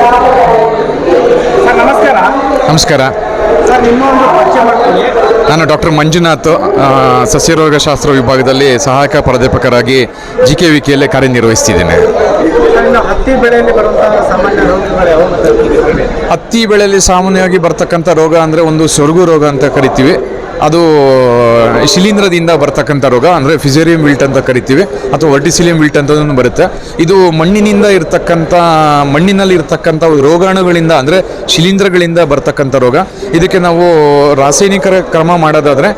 Sir ನಮಸ್ಕಾರ. ನಮಸ್ಕಾರ. Sir ನಿಮ್ಮ ಒಂದು ಪರಿಚಯ ಮಾಡ್ಕೊಳ್ಳಿ. ನಾನು ಡಾಕ್ಟರ್ ಮಂಜುನಾಥ್ ಸಸ್ಯರೋಗಶಾಸ್ತ್ರ ವಿಭಾಗದಲ್ಲಿ ಸಹಾಯಕ ಪ್ರಾಧ್ಯಾಪಕರಾಗಿ ಜಿ ಕೆ ವಿ ಕೆಯಲ್ಲಿ ಕಾರ್ಯನಿರ್ವಹಿಸ್ತಿದ್ದೇನೆ ಹತ್ತಿ ಬೆಳೆಯಲ್ಲಿ ಬರುವಂತಹ ಸಾಮಾನ್ಯ ರೋಗಗಳು ಯಾವ ಮತ್ತೆ ಹತ್ತಿ ಬೆಳೆಯಲ್ಲಿ ಸಾಮಾನ್ಯವಾಗಿ ಬರ್ತಕ್ಕಂಥ ರೋಗ ಅಂದರೆ ಒಂದು ಸೊರಗು ರೋಗ ಅಂತ ಕರಿತೀವಿ. ಅದು ಶಿಲೀಂಧ್ರದಿಂದ ಬರ್ತಕ್ಕಂಥ ರೋಗ, ಅಂದರೆ ಫಿಸೇರಿಯಂ ವಿಲ್ಟ್ ಅಂತ ಕರಿತೀವಿ, ಅಥವಾ ವರ್ಟಿಸಿಲಿಯಂ ವಿಲ್ಟ್ ಅಂತ ಬರುತ್ತೆ. ಇದು ಮಣ್ಣಿನಿಂದ ಇರ್ತಕ್ಕಂಥ, ಮಣ್ಣಿನಲ್ಲಿ ಇರ್ತಕ್ಕಂಥ ರೋಗಾಣುಗಳಿಂದ, ಅಂದರೆ ಶಿಲೀಂಧ್ರಗಳಿಂದ ಬರ್ತಕ್ಕಂಥ ರೋಗ. ಇದಕ್ಕೆ ನಾವು ರಾಸಾಯನಿಕ ಕ್ರಮ ಮಾಡೋದಾದರೆ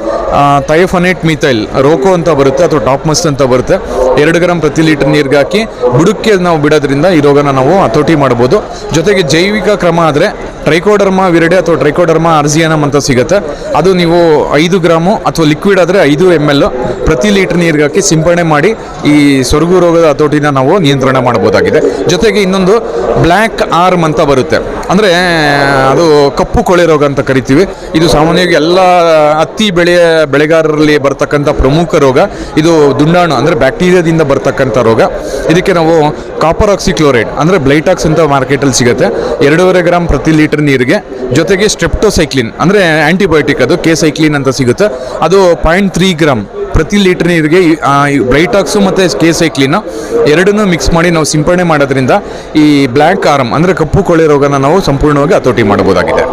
ಥೈಫನೇಟ್ ಮಿಥೈಲ್, ರೋಕೋ ಅಂತ ಬರುತ್ತೆ, ಅಥವಾ ಟಾಪ್ ಮಸ್ಟ್ ಅಂತ ಬರುತ್ತೆ. ಎರಡು ಗ್ರಾಮ್ ಪ್ರತಿ ಲೀಟರ್ ನೀರಿಗೆ ಹಾಕಿ ಬುಡಕ್ಕೆ ನಾವು ಬಿಡೋದ್ರಿಂದ ಈ ರೋಗನ ನಾವು ಹತೋಟಿ ಮಾಡ್ಬೋದು. ಜೊತೆಗೆ ಜೈವಿಕ ಕ್ರಮ ಆದರೆ ಟ್ರೈಕೋಡರ್ಮಾ ವಿರಡೆ ಅಥವಾ ಟ್ರೈಕೋಡರ್ಮಾ ಅರ್ಜಿಯನಮ್ ಅಂತ ಸಿಗುತ್ತೆ. ಅದು ನೀವು ಐದು ಗ್ರಾಮು ಅಥವಾ ಲಿಕ್ವಿಡ್ ಆದರೆ ಐದು ಎಂ ಎಲ್ ಪ್ರತಿ ಲೀಟರ್ ನೀರಿಗೆ ಹಾಕಿ ಸಿಂಪಡಣೆ ಮಾಡಿ ಈ ಸೊರಗು ರೋಗದ ಹತೋಟಿನ ನಾವು ನಿಯಂತ್ರಣ ಮಾಡ್ಬೋದಾಗಿದೆ ಜೊತೆಗೆ ಇನ್ನೊಂದು ಬ್ಲ್ಯಾಕ್ ಆರ್ಮ್ ಅಂತ ಬರುತ್ತೆ. ಅಂದರೆ, ಅದು ಕಪ್ಪು ಕೊಳೆ ರೋಗ ಅಂತ ಕರಿತೀವಿ. ಇದು ಸಾಮಾನ್ಯವಾಗಿ ಎಲ್ಲ ಹತ್ತಿ ಬೆಳೆಯ ಬೆಳೆಗಾರರಲ್ಲಿ ಬರ್ತಕ್ಕಂಥ ಪ್ರಮುಖ ರೋಗ. ಇದು ದುಂಡಾಣು, ಅಂದರೆ ಬ್ಯಾಕ್ಟೀರಿಯಾದಿಂದ ಬರ್ತಕ್ಕಂಥ ರೋಗ. ಇದಕ್ಕೆ ನಾವು ಕಾಪರ್ ಆಕ್ಸಿಕ್ಲೋರೈಡ್ ಅಂದರೆ ಬ್ಲೈಟಾಕ್ಸ್ ಅಂತ ಮಾರ್ಕೆಟಲ್ಲಿ ಸಿಗುತ್ತೆ. ಎರಡೂವರೆ ಗ್ರಾಮ್ ಪ್ರತಿ ಲೀಟರ್ ನೀರಿಗೆ, ಜೊತೆಗೆ ಸ್ಟ್ರೆಪ್ಟೋಸೈಕ್ಲಿನ್, ಅಂದರೆ ಆ್ಯಂಟಿಬಯೋಟಿಕ್ ಅದು ಕೆ ಸೈಕ್ಲಿನ್ ಅಂತ ಸಿಗುತ್ತೆ. ಅದು ಪಾಯಿಂಟ್ ತ್ರೀ ಗ್ರಾಮ್ ಪ್ರತಿ ಲೀಟರ್ ನೀರಿಗೆ ಬ್ರೈಟಾಕ್ಸು ಮತ್ತು ಕೆ ಸೈಕ್ಲಿನ ಎರಡನ್ನೂ ಮಿಕ್ಸ್ ಮಾಡಿ ನಾವು ಸಿಂಪಡಣೆ ಮಾಡೋದ್ರಿಂದ ಈ ಬ್ಲ್ಯಾಕ್ ಆರಮ್ ಅಂದರೆ ಕಪ್ಪು ಕೊಳೆ ರೋಗನ ನಾವು ಸಂಪೂರ್ಣವಾಗಿ ಹತೋಟಿ ಮಾಡಬಹುದಾಗಿದೆ.